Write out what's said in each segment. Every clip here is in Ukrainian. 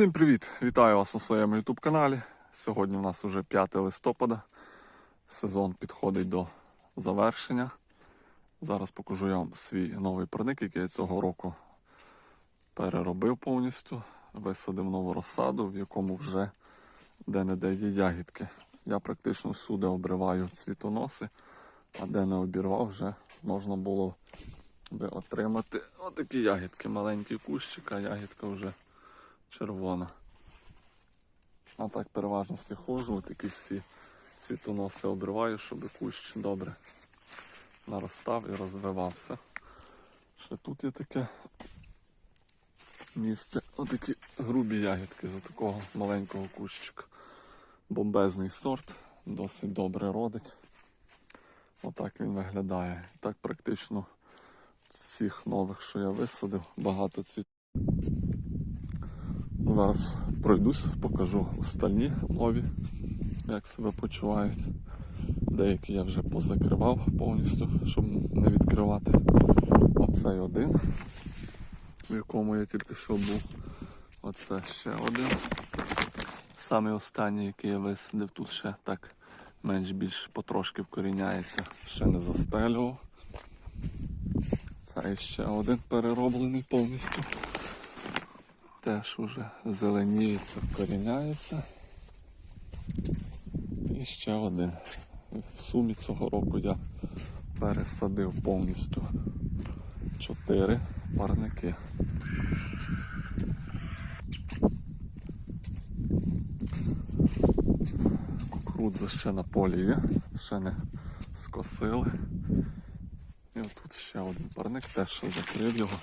Всім привіт! Вітаю вас на своєму YouTube каналі. Сьогодні в нас уже 5 листопада. Сезон підходить до завершення. Зараз покажу я вам свій новий парник, який я цього року переробив повністю. Висадив нову розсаду, в якому вже де-не-де є ягідки. Я практично всюди обриваю цвітоноси, а де не обірвав, вже можна було би отримати отакі ягідки. Маленький кущик, а ягідка вже червона. А так переважності ходжу, такі всі цвітоноси обриваю, щоб кущ добре наростав і розвивався. Ще тут є таке місце. Отакі грубі ягідки за такого маленького кущика. Бомбезний сорт, досить добре родить. Отак він виглядає. Так практично всіх нових, що я висадив, багато цвіт. Зараз пройдусь, покажу остальні нові, як себе почувають. Деякі я вже позакривав повністю, щоб не відкривати. Оцей один, в якому я тільки що був. Оце ще один. Саме останній, який я висадив, тут ще так менш-більш потрошки вкоріняється, ще не застелював. Це ще один перероблений повністю теж уже зеленіється, вкоріняється. І ще один. В сумі цього року я пересадив повністю чотири парники. Кукурудза ще на полі є, ще не скосили. І отут ще один парник, теж закрив його.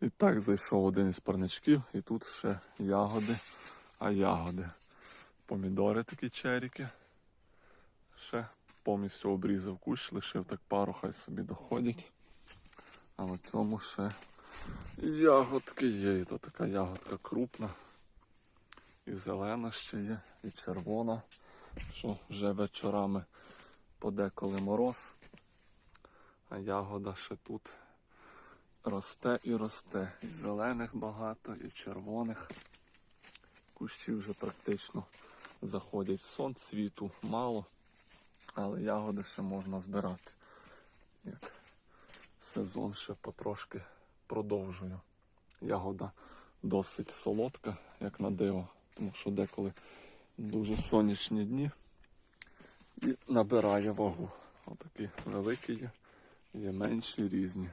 І так зайшов один із парничків, і тут ще ягоди, а ягоди. Помідори такі черіки. Ще повністю обрізав кущ, лишив так пару, хай собі доходять. А в цьому ще ягодки є. І то така ягодка крупна. І зелена ще є, і червона, що вже вечорами подеколи мороз. А ягода ще тут росте і росте. І зелених багато, і червоних. Кущі вже практично заходять сон, світу мало, але ягоди ще можна збирати. Як сезон ще потрошки продовжую. Ягода досить солодка, як на диво, тому що деколи дуже сонячні дні і набирає вагу. Отакі великі є, є менші різні.